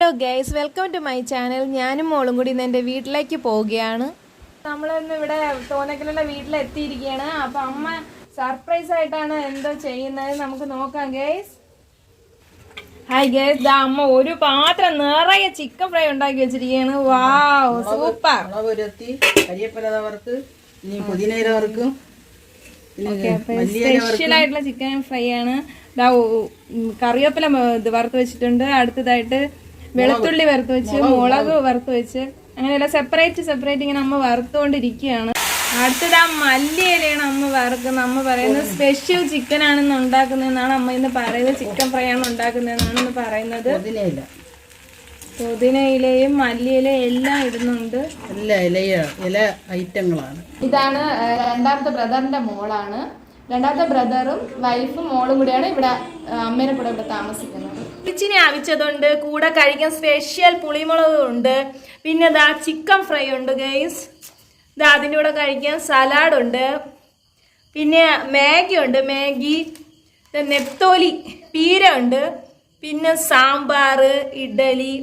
Hello guys welcome to my channel ഞാനും മോളും കൂടി ഇന്ന് എന്റെ വീട്ടിലേക്ക് പോവുകയാണ് നമ്മളിന്ന് ഇവിടെ തോന്നക്കലുള്ള വീട്ടിലെത്തിയിരിക്കുകയാണ് അപ്പം അമ്മ സർപ്രൈസ് ആയിട്ടാണ് എന്തോ ചെയ്യുന്നത് നമുക്ക് നോക്കാം ഗൈസ് ഹായ് ഗൈസ് ദാ അമ്മ ഒരു പാത്രം നിറയെ ചിക്കൻ ഫ്രൈ ഉണ്ടാക്കി വെച്ചിരിക്കുകയാണ് വാവ് സൂപ്പർ സ്പെഷ്യലായിട്ടുള്ള ചിക്കൻ ഫ്രൈ ആണ് കറിവേപ്പില ഇത് വറുത്ത് വെച്ചിട്ടുണ്ട് അടുത്തതായിട്ട് വെളുത്തുള്ളി വറുത്ത് വെച്ച് മുളക് വറുത്ത് വെച്ച് അങ്ങനെയല്ല സെപ്പറേറ്റ് സെപ്പറേറ്റ് ഇങ്ങനെ അമ്മ വറുത്തുകൊണ്ടിരിക്കുകയാണ് അടുത്തത് ആ മല്ലിയിലയാണ് അമ്മ വറുക്കുന്നത്. അമ്മ പറയുന്നത് സ്പെഷ്യൽ ചിക്കൻ ആണെന്ന് ഉണ്ടാക്കുന്നതെന്നാണ് അമ്മ ഇന്ന് പറയുന്നത്. ചിക്കൻ ഫ്രൈ ആണ് ഉണ്ടാക്കുന്നതെന്നാണ് ഇന്ന് പറയുന്നത്. പുതിനയിലയും പുതിന ഇലയും മല്ലിയിലയും എല്ലാം ഇടുന്നുണ്ട്. എല്ലാ ഇലയ ഇല ഐറ്റങ്ങളാണ്. ഇതാണ് രണ്ടാമത്തെ ബ്രദറിന്റെ മോളാണ്. രണ്ടാമത്തെ ബ്രദറും വൈഫും മോളും കൂടിയാണ് ഇവിടെ അമ്മേനെ കൂടെ ഇവിടെ താമസിക്കുന്നത്. ഇച്ചിരി അവിച്ചതുണ്ട് കൂടെ കഴിക്കാൻ സ്പെഷ്യൽ പുളിമുളക് ഉണ്ട്. പിന്നെ ദാ ചിക്കൻ ഫ്രൈ ഉണ്ട് ഗെയ്സ് ദാ അതിന്റെ കൂടെ കഴിക്കാൻ സലാഡ് ഉണ്ട്. പിന്നെ മാഗി ഉണ്ട് മാഗി. നെത്തോലി പീര ഉണ്ട്. പിന്നെ സാമ്പാർ ഇഡലി.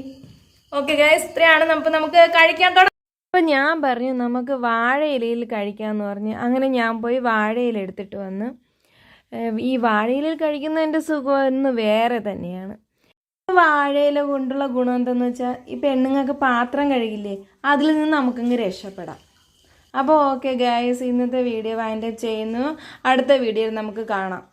ഓക്കെ ഗൈസ് ഇത്രയാണ്. നമുക്ക് നമുക്ക് കഴിക്കാൻ തുടങ്ങാം അപ്പം ഞാൻ പറഞ്ഞു നമുക്ക് വാഴയിലയിൽ കഴിക്കാമെന്ന് പറഞ്ഞ്. അങ്ങനെ ഞാൻ പോയി വാഴയില എടുത്തിട്ട് വന്ന് ഈ വാഴയിലയിൽ കഴിക്കുന്നതിന്റെ സുഖം ഒന്ന് വേറെ തന്നെയാണ്. വാഴയില കൊണ്ടുള്ള ഗുണം എന്തെന്ന് വെച്ചാൽ ഈ പെണ്ണുങ്ങൾക്ക് പാത്രം കഴുകില്ലേ അതിൽ നിന്ന് നമുക്കങ്ങ് രക്ഷപ്പെടാം. അപ്പോൾ ഓക്കെ ഗായസ് ഇന്നത്തെ വീഡിയോ വൈൻഡപ്പ് ചെയ്യുന്നു. അടുത്ത വീഡിയോയിൽ നമുക്ക് കാണാം.